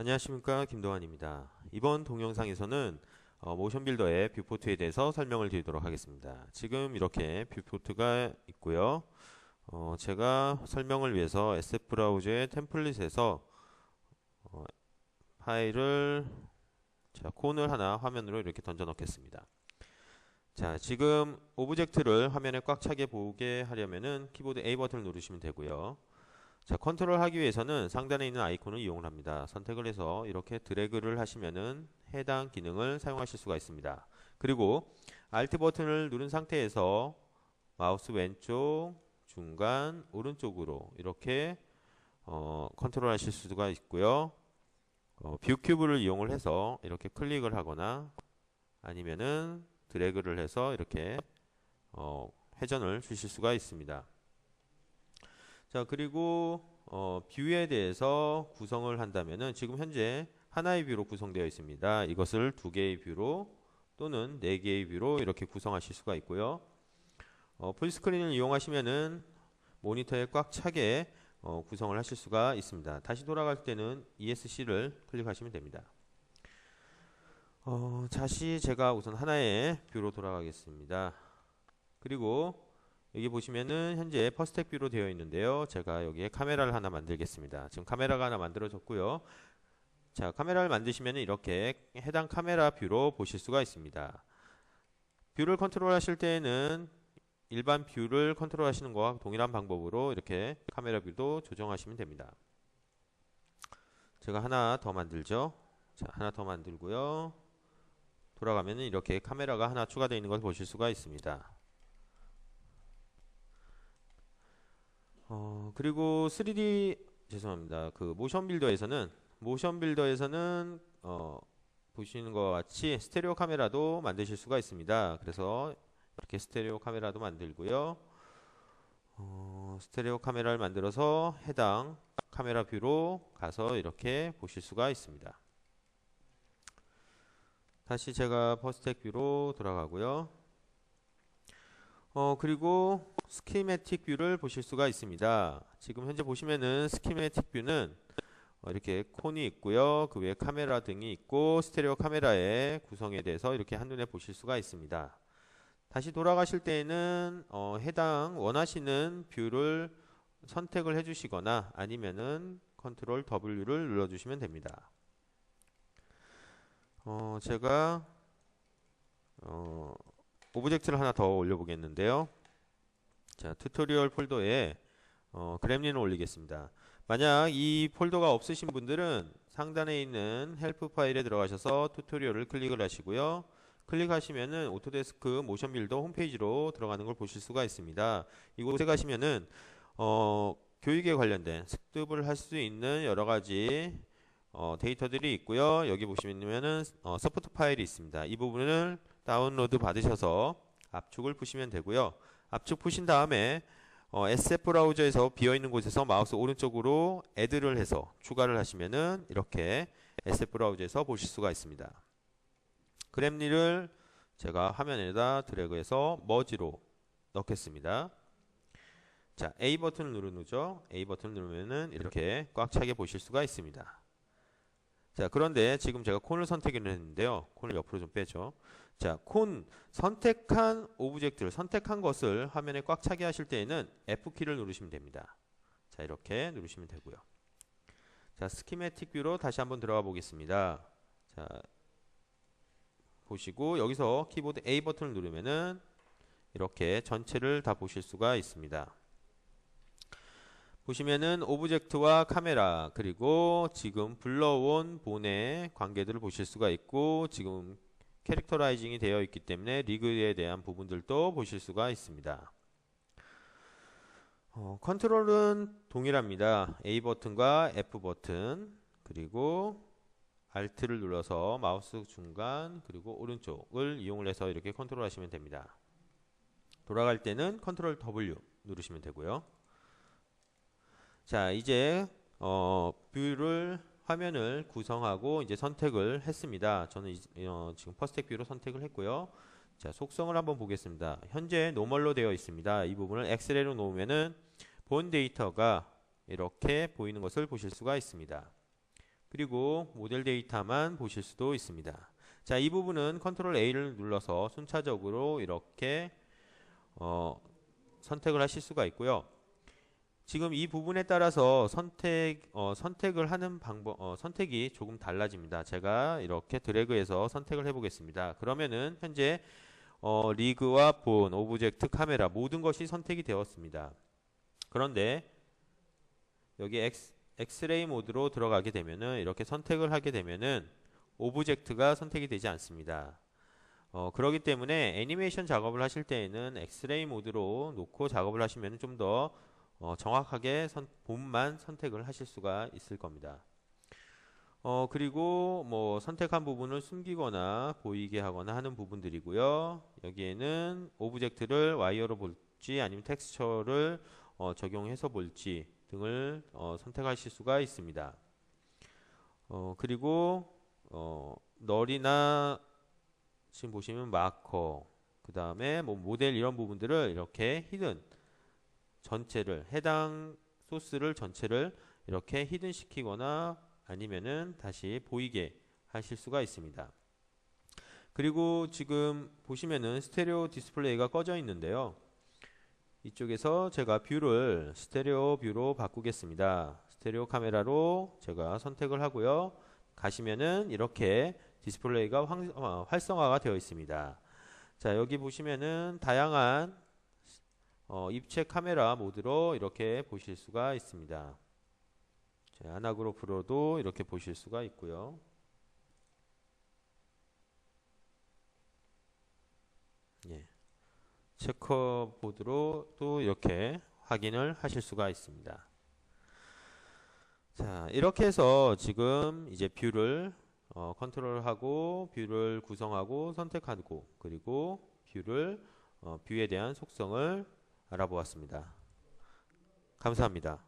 안녕하십니까 김동환입니다. 이번 동영상에서는 어, 모션 빌더의 뷰포트에 대해서 설명을 드리도록 하겠습니다. 지금 이렇게 뷰포트가 있고요. 어, 제가 설명을 위해서 SF 브라우저의 템플릿에서 어, 파일을 자, 콘을 하나 화면으로 이렇게 던져 넣겠습니다. 자, 지금 오브젝트를 화면에 꽉 차게 보게 하려면은 키보드 A 버튼을 누르시면 되고요. 자, 컨트롤 하기 위해서는 상단에 있는 아이콘을 이용을 합니다. 선택을 해서 이렇게 드래그를 하시면은 해당 기능을 사용하실 수가 있습니다. 그리고 Alt 버튼을 누른 상태에서 마우스 왼쪽, 중간, 오른쪽으로 이렇게 어, 컨트롤 하실 수가 있고요. 어, 뷰 큐브를 이용을 해서 이렇게 클릭을 하거나 아니면은 드래그를 해서 이렇게 어, 회전을 주실 수가 있습니다. 자, 그리고 어, 뷰에 대해서 구성을 한다면은 지금 현재 하나의 뷰로 구성되어 있습니다. 이것을 두 개의 뷰로 또는 네 개의 뷰로 이렇게 구성하실 수가 있고요. 어, 풀스크린을 이용하시면은 모니터에 꽉 차게 어, 구성을 하실 수가 있습니다. 다시 돌아갈 때는 ESC를 클릭하시면 됩니다. 어, 다시 제가 우선 하나의 뷰로 돌아가겠습니다. 그리고 여기 보시면은 현재 퍼스텍 뷰로 되어 있는데요. 제가 여기에 카메라를 하나 만들겠습니다. 지금 카메라가 하나 만들어졌고요. 자, 카메라를 만드시면 이렇게 해당 카메라 뷰로 보실 수가 있습니다. 뷰를 컨트롤 하실 때에는 일반 뷰를 컨트롤 하시는 것과 동일한 방법으로 이렇게 카메라 뷰도 조정하시면 됩니다. 제가 하나 더 만들죠. 자, 하나 더 만들고요. 돌아가면은 이렇게 카메라가 하나 추가되어 있는 것을 보실 수가 있습니다. 어, 그리고 3D 죄송합니다. 그 모션 빌더에서는 모션 빌더에서는 어, 보시는 것 같이 스테레오 카메라도 만드실 수가 있습니다. 그래서 이렇게 스테레오 카메라도 만들고요. 어, 스테레오 카메라를 만들어서 해당 카메라 뷰로 가서 이렇게 보실 수가 있습니다. 다시 제가 퍼스텍 뷰로 돌아가고요. 어, 그리고 스키매틱 뷰를 보실 수가 있습니다. 지금 현재 보시면은 스키매틱 뷰는 어, 이렇게 콘이 있고요. 그 외에 카메라 등이 있고 스테레오 카메라의 구성에 대해서 이렇게 한눈에 보실 수가 있습니다. 다시 돌아가실 때에는 어, 해당 원하시는 뷰를 선택을 해주시거나 아니면은 컨트롤 W를 눌러주시면 됩니다. 어, 제가 어, 오브젝트를 하나 더 올려보겠는데요. 자, 튜토리얼 폴더에 어, 그램린을 올리겠습니다. 만약 이 폴더가 없으신 분들은 상단에 있는 헬프 파일에 들어가셔서 튜토리얼을 클릭을 하시고요. 클릭하시면은 오토데스크 모션 빌더 홈페이지로 들어가는 걸 보실 수가 있습니다. 이곳에 가시면은 어, 교육에 관련된 습득을 할 수 있는 여러 가지 어, 데이터들이 있고요. 여기 보시면은 어, 서포트 파일이 있습니다. 이 부분을 다운로드 받으셔서 압축을 푸시면 되고요. 압축 푸신 다음에 어, SF 브라우저에서 비어 있는 곳에서 마우스 오른쪽으로 애드를 해서 추가를 하시면은 이렇게 SF 브라우저에서 보실 수가 있습니다. 그램리를 제가 화면에다 드래그해서 머지로 넣겠습니다. 자, A 버튼을 누르죠. A 버튼을 누르면은 이렇게 꽉 차게 보실 수가 있습니다. 자, 그런데 지금 제가 콘을 선택을 했는데요. 콘을 옆으로 좀 빼죠. 자, 콘 선택한 오브젝트를 선택한 것을 화면에 꽉 차게 하실 때에는 F키를 누르시면 됩니다. 자, 이렇게 누르시면 되고요. 자, 스키매틱 뷰로 다시 한번 들어가 보겠습니다. 자, 보시고 여기서 키보드 A 버튼을 누르면은 이렇게 전체를 다 보실 수가 있습니다. 보시면은 오브젝트와 카메라 그리고 지금 불러온 본의 관계들을 보실 수가 있고 지금 캐릭터라이징이 되어 있기 때문에 리그에 대한 부분들도 보실 수가 있습니다. 어, 컨트롤은 동일합니다. A 버튼과 F 버튼 그리고 Alt를 눌러서 마우스 중간 그리고 오른쪽을 이용을 해서 이렇게 컨트롤 하시면 됩니다. 돌아갈 때는 컨트롤 W 누르시면 되고요. 자, 이제 어, 뷰를 화면을 구성하고 이제 선택을 했습니다. 저는 이, 어, 지금 퍼스텍 뷰로 선택을 했고요. 자, 속성을 한번 보겠습니다. 현재 노멀로 되어 있습니다. 이 부분을 엑셀로 놓으면은 본 데이터가 이렇게 보이는 것을 보실 수가 있습니다. 그리고 모델 데이터만 보실 수도 있습니다. 자, 이 부분은 컨트롤 A를 눌러서 순차적으로 이렇게 어, 선택을 하실 수가 있고요. 지금 이 부분에 따라서 선택 어, 선택을 하는 방법 어, 선택이 조금 달라집니다. 제가 이렇게 드래그해서 선택을 해보겠습니다. 그러면은 현재 어, 리그와 본, 오브젝트, 카메라 모든 것이 선택이 되었습니다. 그런데 여기 X, 엑스레이 모드로 들어가게 되면은 이렇게 선택을 하게 되면은 오브젝트가 선택이 되지 않습니다. 어, 그렇기 때문에 애니메이션 작업을 하실 때에는 엑스레이 모드로 놓고 작업을 하시면 좀 더 어, 정확하게 선, 본만 선택을 하실 수가 있을 겁니다. 어, 그리고 뭐 선택한 부분을 숨기거나 보이게 하거나 하는 부분들이고요. 여기에는 오브젝트를 와이어로 볼지 아니면 텍스처를 어, 적용해서 볼지 등을 어, 선택하실 수가 있습니다. 어, 그리고 어, 널이나 지금 보시면 마커 그 다음에 뭐 모델 이런 부분들을 이렇게 히든 전체를 해당 소스를 전체를 이렇게 히든 시키거나 아니면은 다시 보이게 하실 수가 있습니다. 그리고 지금 보시면은 스테레오 디스플레이가 꺼져 있는데요. 이쪽에서 제가 뷰를 스테레오 뷰로 바꾸겠습니다. 스테레오 카메라로 제가 선택을 하고요. 가시면은 이렇게 디스플레이가 황, 어, 활성화가 되어 있습니다. 자, 여기 보시면은 다양한 어, 입체 카메라 모드로 이렇게 보실 수가 있습니다. 자, 아나그로 프로도 이렇게 보실 수가 있고요. 예. 체커보드로 또 이렇게 확인을 하실 수가 있습니다. 자, 이렇게 해서 지금 이제 뷰를 어, 컨트롤하고 뷰를 구성하고 선택하고 그리고 뷰를 어, 뷰에 대한 속성을 알아보았습니다. 감사합니다.